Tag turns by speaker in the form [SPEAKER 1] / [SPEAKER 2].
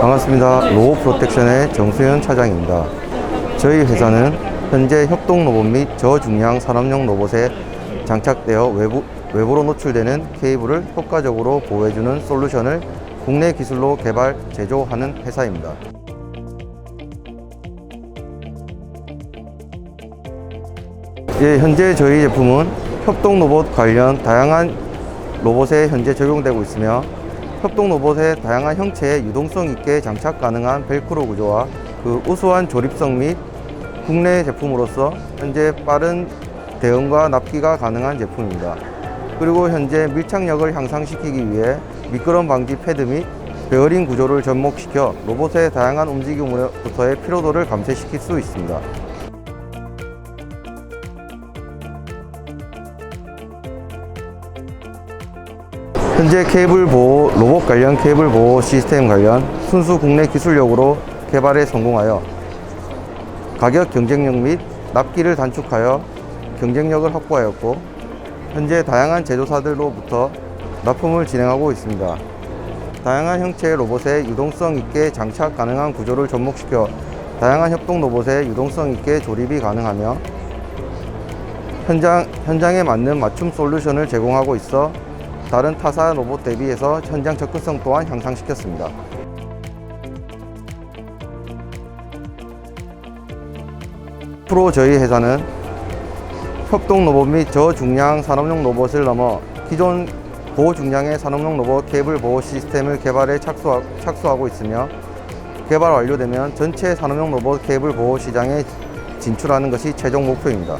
[SPEAKER 1] 반갑습니다. 로봇 프로텍션의 정수현 차장입니다. 저희 회사는 현재 협동 로봇 및 저중량 산업용 로봇에 장착되어 외부, 외부로 노출되는 케이블을 효과적으로 보호해주는 솔루션을 국내 기술로 개발, 제조하는 회사입니다. 예, 현재 저희 제품은 협동 로봇 관련 다양한 로봇에 현재 적용되고 있으며 협동 로봇의 다양한 형체에 유동성 있게 장착 가능한 벨크로 구조와 그 우수한 조립성 및 국내 제품으로서 현재 빠른 대응과 납기가 가능한 제품입니다. 그리고 현재 밀착력을 향상시키기 위해 미끄럼 방지 패드 및 베어링 구조를 접목시켜 로봇의 다양한 움직임으로부터의 피로도를 감쇄시킬 수 있습니다. 현재 케이블 보호, 로봇 관련 케이블 보호 시스템 관련 순수 국내 기술력으로 개발에 성공하여 가격 경쟁력 및 납기를 단축하여 경쟁력을 확보하였고 현재 다양한 제조사들로부터 납품을 진행하고 있습니다. 다양한 형체의 로봇에 유동성 있게 장착 가능한 구조를 접목시켜 다양한 협동 로봇에 유동성 있게 조립이 가능하며 현장, 현장에 맞는 맞춤 솔루션을 제공하고 있어 다른 타사 로봇 대비해서 현장 접근성 또한 향상시켰습니다. 앞으로 저희 회사는 협동 로봇 및 저중량 산업용 로봇을 넘어 기존 고중량의 산업용 로봇 케이블 보호 시스템을 개발에 착수하, 착수하고 있으며 개발 완료되면 전체 산업용 로봇 케이블 보호 시장에 진출하는 것이 최종 목표입니다.